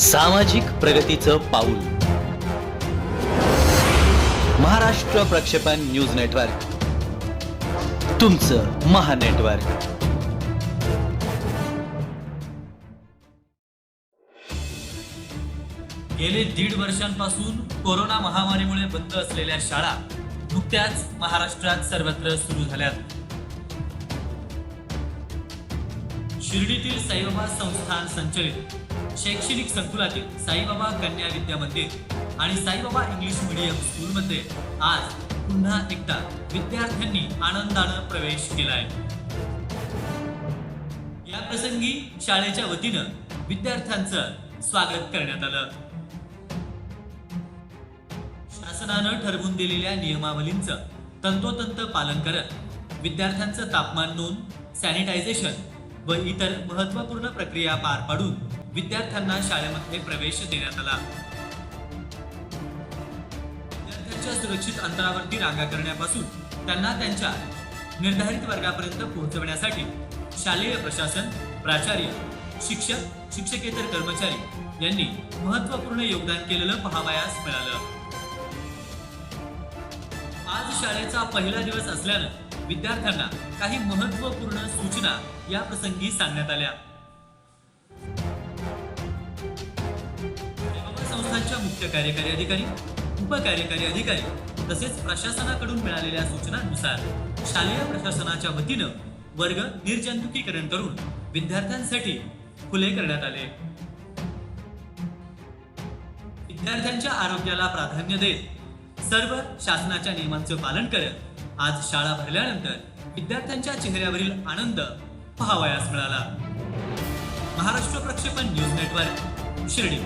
सामाजिक प्रगतीचं पाऊल. महाराष्ट्र प्रक्षेपण न्यूज नेटवर्क. तुमचं महानेटवर्क गेले दीड वर्षांपासून कोरोना महामारीमुळे बंद असलेल्या शाळा नुकत्याच महाराष्ट्रात सर्वत्र सुरू झाल्यात. शिर्डीतील साईबाबा संस्थान संचलित. शैक्षणिक संकुलातील साईबाबा कन्या विद्या मंदिर आणि साईबाबा इंग्लिश मीडियम स्कूलमध्ये आज पुन्हा एकदा विद्यार्थ्यांनी आनंदानं प्रवेश केलाय. या प्रसंगी शाळेच्या वतीनं विद्यार्थ्यांचं स्वागत करण्यात आलं. शासनानं ठरवून दिलेल्या नियमावलींचं तंतोतंत पालन करत विद्यार्थ्यांचं तापमान नोंद सॅनिटायझेशन व इतर महत्त्वपूर्ण प्रक्रिया पार पाडून विद्यार्थ्यांना शाळेमध्ये प्रवेश देण्यात आला. विद्यार्थ्यांच्या सुरक्षित अंतरावरती रांगा करण्यापासून त्यांना त्यांच्या निर्धारित वर्गापर्यंत पोहोचवण्यासाठी शालेय प्रशासन प्राचार्य शिक्षक शिक्षकेतर कर्मचारी यांनी महत्त्वपूर्ण योगदान केलेलं पहावयास मिळालं. आज शाळेचा पहिला दिवस असल्यानं विद्यार्थ्यांना काही महत्त्वपूर्ण सूचना या प्रसंगी सांगण्यात आल्या. संस्थांच्या मुख्य कार्यकारी अधिकारी उपकार्यकारी अधिकारी तसेच प्रशासनाकडून मिळालेल्या सूचनांनुसार शालेय प्रशासनाच्या वतीनं वर्ग निर्जंतुकीकरण करून विद्यार्थ्यांसाठी खुले करण्यात आले. विद्यार्थ्यांच्या आरोग्याला प्राधान्य देत सर्व शासनाच्या नियमांचं पालन करत आज शाळा भरल्यानंतर विद्यार्थ्यांच्या चेहऱ्यावरील आनंद पहावयास मिळाला. महाराष्ट्र प्रक्षेपण न्यूज नेटवर्क शिर्डी.